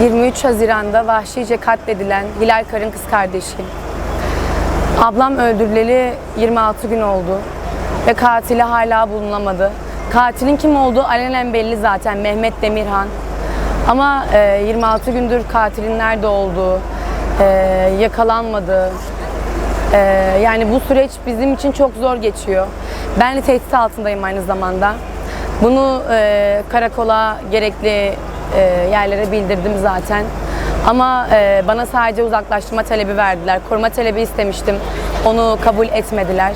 23 Haziran'da vahşice katledilen Hilal Karın kız kardeşi. Ablam öldürüleli 26 gün oldu ve katili hala bulunamadı. Katilin kim olduğu alenen belli zaten Mehmet Demirhan. Ama e, 26 gündür katilin nerede olduğu, e, yakalanmadığı, e, yani bu süreç bizim için çok zor geçiyor. Ben de tehdit altındayım aynı zamanda. Bunu e, karakola gerekli e, yerlere bildirdim zaten. Ama e, bana sadece uzaklaştırma talebi verdiler. Koruma talebi istemiştim. Onu kabul etmediler.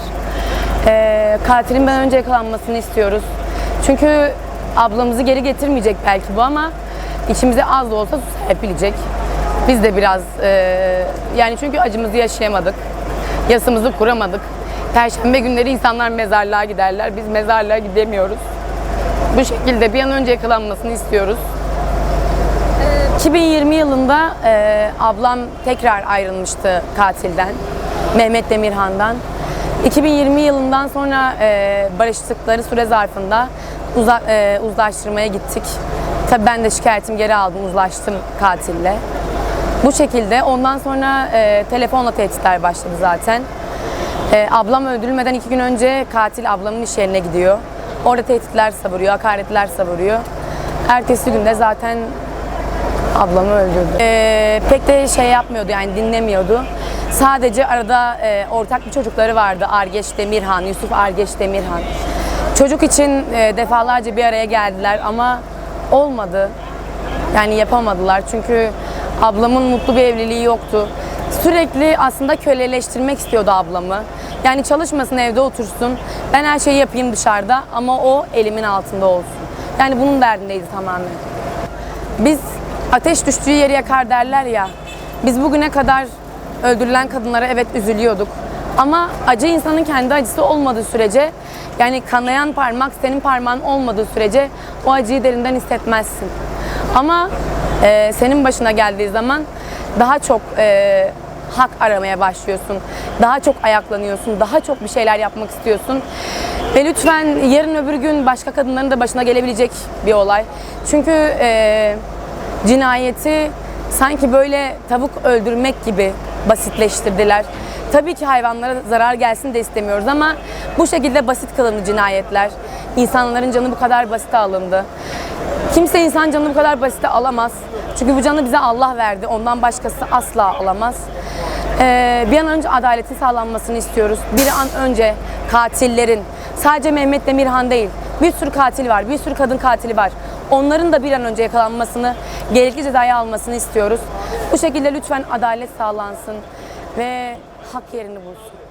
E, katilin ben önce yakalanmasını istiyoruz. Çünkü ablamızı geri getirmeyecek belki bu ama içimize az da olsa su serpilecek. Biz de biraz e, yani çünkü acımızı yaşayamadık. Yasımızı kuramadık. Perşembe günleri insanlar mezarlığa giderler. Biz mezarlığa gidemiyoruz. Bu şekilde bir an önce yakalanmasını istiyoruz. 2020 yılında e, ablam tekrar ayrılmıştı katilden, Mehmet Demirhan'dan. 2020 yılından sonra e, barıştıkları süre zarfında uza, e, uzlaştırmaya gittik. Tabii ben de şikayetim geri aldım, uzlaştım katille. Bu şekilde ondan sonra e, telefonla tehditler başladı zaten. E, ablam öldürülmeden iki gün önce katil ablamın iş yerine gidiyor. Orada tehditler savuruyor, hakaretler savuruyor. Ertesi günde zaten ablamı öldürdü. E, pek de şey yapmıyordu yani dinlemiyordu. Sadece arada e, ortak bir çocukları vardı. Argeç Demirhan, Yusuf Argeç Demirhan. Çocuk için e, defalarca bir araya geldiler ama olmadı. Yani yapamadılar çünkü ablamın mutlu bir evliliği yoktu. Sürekli aslında köleleştirmek istiyordu ablamı. Yani çalışmasın evde otursun. Ben her şeyi yapayım dışarıda ama o elimin altında olsun. Yani bunun derdindeydi tamamen. Biz ateş düştüğü yeri yakar derler ya. Biz bugüne kadar öldürülen kadınlara evet üzülüyorduk. Ama acı insanın kendi acısı olmadığı sürece yani kanayan parmak senin parmağın olmadığı sürece o acıyı derinden hissetmezsin. Ama e, senin başına geldiği zaman daha çok e, hak aramaya başlıyorsun. Daha çok ayaklanıyorsun. Daha çok bir şeyler yapmak istiyorsun. Ve lütfen yarın öbür gün başka kadınların da başına gelebilecek bir olay. Çünkü e, cinayeti sanki böyle tavuk öldürmek gibi basitleştirdiler. Tabii ki hayvanlara zarar gelsin de istemiyoruz ama bu şekilde basit kılındı cinayetler. İnsanların canı bu kadar basite alındı. Kimse insan canını bu kadar basite alamaz. Çünkü bu canı bize Allah verdi. Ondan başkası asla alamaz. Ee, bir an önce adaletin sağlanmasını istiyoruz. Bir an önce katillerin, sadece Mehmet Demirhan değil, bir sürü katil var, bir sürü kadın katili var. Onların da bir an önce yakalanmasını, gerekli cezayı almasını istiyoruz. Bu şekilde lütfen adalet sağlansın ve hak yerini bulsun.